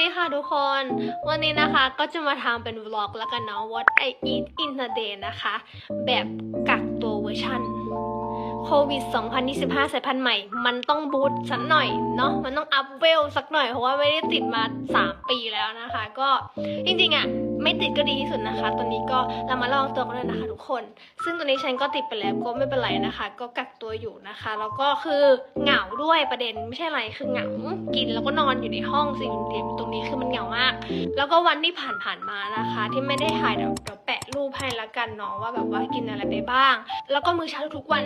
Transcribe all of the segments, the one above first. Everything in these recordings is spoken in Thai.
ดีค่ะทุกคน วันนี้นะคะก็จะมาทำเป็นวล็อกแล้วกันเนาะ what I eat in a day นะคะ แบบกักตัวเวอร์ชันโควิด 2025 สายพันธุ์ใหม่ มันต้องบูตสักหน่อยเนาะ มันต้องอัพเวลสักหน่อย เพราะว่าไม่ได้ติดมา 3 ปีแล้วนะคะ ก็จริงๆอะ่ะ ไม่ติดก็ดีที่สุดนะคะ ตอนนี้ก็เรามาลองตัวกันเลยนะคะ ทุกคน ซึ่งตอนนี้ฉันก็ติดไปแล้วก็ไม่เป็นไรนะคะ ก็กักตัวอยู่นะคะ แล้วก็คือเหงาด้วยประเด็นไม่ใช่อะไรคือเหงากินแล้วก็นอนอยู่ในห้องสิ่งเดียวตรงนี้คือมันเหงามาก แล้วก็วันที่ผ่านๆมานะคะ ที่ไม่ได้ถ่ายเดี๋ยวเดี๋ยวแปะรูปให้ละกันเนาะว่าแบบว่ากินอะไรไปบ้าง แล้วก็มื้อเช้าทุกวัน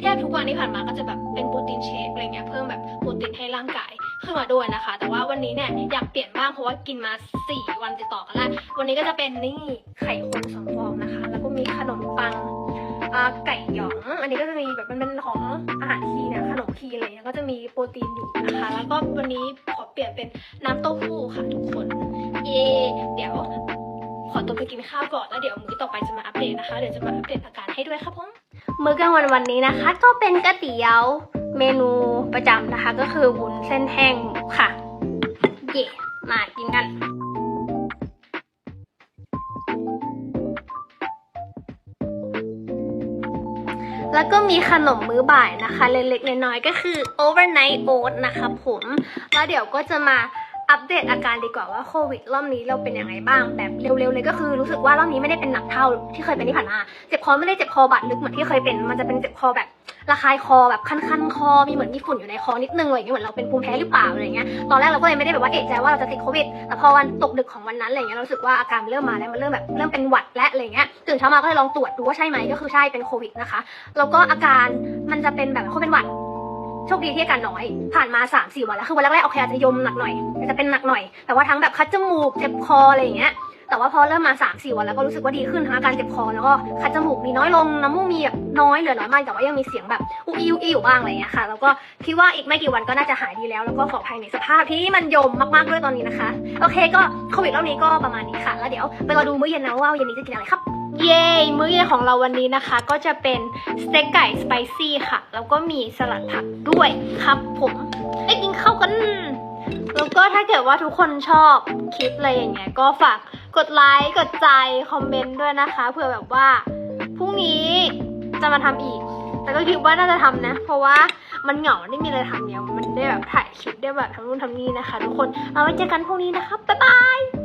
แทบทุกวันที่ผ่านมาก็จะแบบเป็นโปรตีนเชคอะไรเงี้ยเพิ่มแบบโปรตีนให้ร่างกาย ขึ้นมาด้วยนะคะ แต่ว่าวันนี้เนี่ยอยากเปลี่ยนบ้างเพราะว่ากินมา 4 วันติดต่อกันแล้ว วันนี้ก็จะเป็นนี่ไข่คนสองฟองนะคะ แล้วก็มีขนมปังไก่หยอง อันนี้ก็จะมีแบบมันเป็นของอาหารคีนเนี่ยขนมคีอะไรเงี้ยก็จะมีโปรตีนอยู่นะคะ แล้วก็วันนี้ขอเปลี่ยนเป็นน้ำเต้าหู้ค่ะทุกคน เย่เดี๋ยวขอตัวไปกินข้าวก่อนแล้วเดี๋ยวมื้อต่อไปจะมาอัปเดตนะคะ เดี๋ยวจะมาอัปเดตอาการให้ด้วยครับผม มื้อกลางวันวันนี้นะคะ ก็เป็นก๋วยเตี๋ยว เมนูประจำนะคะก็คือวุ้นเส้นแห้งหมูค่ะ เย่มากินกันแล้วก็มีขนมมื้อบ่ายนะคะ เล็กๆน้อยๆก็คือ overnight oat นะคะผมแล้วเดี๋ยวก็จะมาอัปเดตอาการดีกว่าว่าโควิดรอบนี้เราเป็นยังไงบ้างแบบเร็วๆเลยก็คือรู้สึกว่ารอบนี้ไม่ได้เป็นหนักเท่าที่เคยเป็นที่ผ่านมาเจ็บคอไม่ได้เจ็บคอบาดลึกเหมือนที่เคยเป็น มันจะเป็นเจ็บคอแบบ ระคายคอแบบคันๆคอมีเหมือนมีฝุ่นอยู่ในคอนิดนึงอะไรอย่างเงี้ยเหมือนเราเป็นภูมิแพ้หรือเปล่าอะไรเงี้ยตอนแรกเราก็เลยไม่ได้แบบว่าเอะใจว่าเราจะติดโควิดแต่พอวันตกดึกของวันนั้นอะไรเงี้ยเรารู้สึกว่าอาการเริ่มมาแล้วมันเริ่มแบบเริ่มเป็นหวัดและอะไรเงี้ยตื่นเช้ามาก็เลยลองตรวจดูว่าใช่ไหมก็คือใช่เป็นโควิดนะคะแล้วก็อาการมันจะเป็นแบบคนเป็นหวัดโชคดีที่อาการน้อย ผ่านมา3าสี่วันแล้วคือวันแรกๆโอเคอาจจะยมหนักหน่อยอาจจะเป็นหนักหน่อย แต่ว่าทั้งแบบคัดจมูกเจ็บคออะไรอย่างเงี้ย แต่ว่าพอเริ่มมา3าสี่วันแล้วก็รู้สึกว่าดีขึ้นทั้งอาการเจ็บคอแล้วก็คัดจมูกมีน้อยลงน้ำมูกมีแบบน้อยเหลือน้อยมากแต่ว่ายังมีเสียงแบบอุยอุยอยู่บ้างอะไรอย่างเงี้ยค่ะ แล้วก็คิดว่าอีกไม่กี่วันก็น่าจะหายดีแล้วแล้วก็ขออภัยในสภาพที่มันยมมากๆด้วยตอนนี้นะคะโอเคก็โควิดรอบนี้ก็ประมาณนี้ค่ะ แล้วเดี๋ยวไปรอดูมื้อเย็นนะว่าเย็นนี้จะกินอะไรครับเย้มื้อเย็นของเราวันนี้นะคะ ก็จะเป็นสเต็กไก่สไปซี่ค่ะ แล้วก็มีสลัดผักด้วยครับผมไปกินข้าวกัน แล้วก็ถ้าเกิดว่าทุกคนชอบคลิปอะไรอย่างเงี้ยก็ฝากกดไลค์กดใจคอมเมนต์ด้วยนะคะเผื่อแบบว่าพรุ่งนี้จะมาทำอีก แต่ก็คิดว่าน่าจะทำนะ เพราะว่ามันเหงาไม่มีอะไรทำเนี่ยมันได้แบบถ่ายคลิปได้แบบทำนู่นทำนี่นะคะ ทุกคนเอาไว้เจอกันพรุ่งนี้นะครับบ๊ายบาย